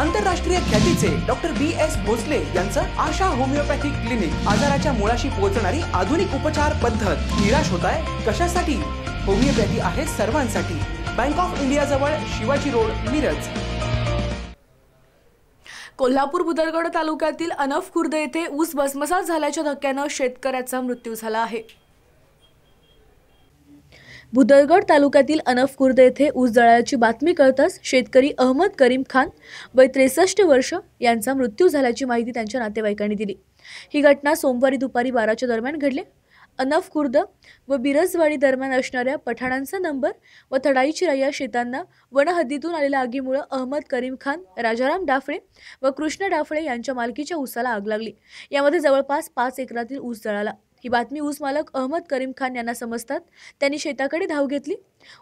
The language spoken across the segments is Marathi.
आंतरराष्ट्रीय ख्यातीचे डॉक्टर बी एस भोसले यांचं आशा होमिओपॅथिक क्लिनिक आजाराच्या मुळाशी पोहोचणारी आधुनिक उपचार पद्धत. निराश होत आहे कशासाठी? होमिओपॅथी आहे सर्वांसाठी. बँक ऑफ इंडिया जवळ शिवाजी रोड मिरज. कोल्हापूर बुदरगड तालुक्यातील अनफ खुर्द येथे ऊस भस्मसात झाल्याच्या धक्क्यानं शेतकऱ्याचा मृत्यू झाला आहे. भुदरगड तालुक्यातील अनफ खुर्द येथे ऊस जळाल्याची बातमी कळताच शेतकरी अहमद करीम खान वय त्रेसष्ट वर्ष यांचा मृत्यू झाल्याची माहिती त्यांच्या नातेवाईकांनी दिली. ही घटना सोमवारी दुपारी बाराच्या दरम्यान घडली. अनफ खुर्द व बिरजवाडी दरम्यान असणाऱ्या पठाणांचा नंबर व थडाईचिरा या शेतांना वनहद्दीतून आलेल्या आगीमुळे अहमद करीम खान राजाराम डाफळे व कृष्ण डाफळे यांच्या मालकीच्या ऊसाला आग लागली. यामध्ये जवळपास पाच एकरातील ऊस जळाला ही बातमी ऊस मालक अहमद करीम खान यांना समजतात. त्यांनी शेताकडे धाव घेतली.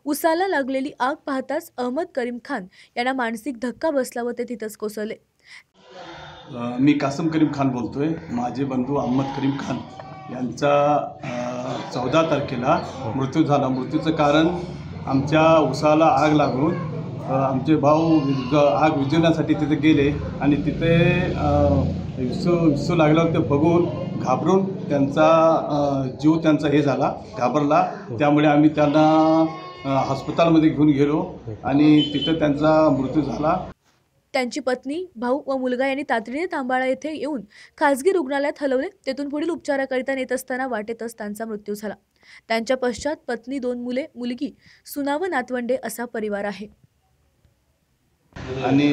ऊसाला लागलेली आग पाहताच अहमद करीम खान यांना मानसिक धक्का बसला व ते तिथंच कोसळले. मी कासम करीम खान बोलतोय. माझे बंधू अहमद करीम खान यांचा चौदा तारखेला मृत्यू झाला. मृत्यूचं कारण आमच्या उसाला आग लागून आमचे भाऊ विज- आग विजवण्यासाठी तिथे गेले आणि तिथे विसू विसू लागल्यावर ते बघून घाबरून त्यांचा जीव त्यांचा हे झाला घाबरला. त्यामुळे आम्ही त्यांना हॉस्पिटलमध्ये घेऊन गेलो आणि तिथं त्यांचा मृत्यू झाला. त्यांची पत्नी भाऊ व मुलगा यांनी तातडीने तांबाळा येथे येऊन खासगी रुग्णालयात हलवले. तेथून पुढील उपचाराकरिता नेत असताना वाटेतच त्यांचा मृत्यू झाला. त्यांच्या पश्चात पत्नी दोन मुले मुलगी सुना व नातवंडे असा परिवार आहे. आणि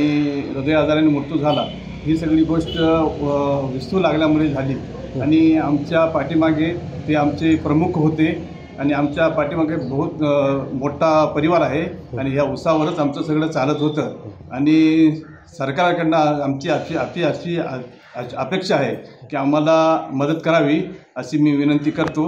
हृदय आजाराने मृत्यू झाला. ही सगळी गोष्ट विसरू विस्तू लागल्यामुळे झाली. आणि आमच्या पाठीमागे ते आमचे प्रमुख होते. आणि आमच्या पाठीमागे बहुत मोठा परिवार आहे. आणि या उसावरच आमचं सगळं चालत होतं. आणि सरकारकडनं आमची अशी अशी अशी अपेक्षा आहे की आम्हाला मदत करावी अशी मी विनंती करतो.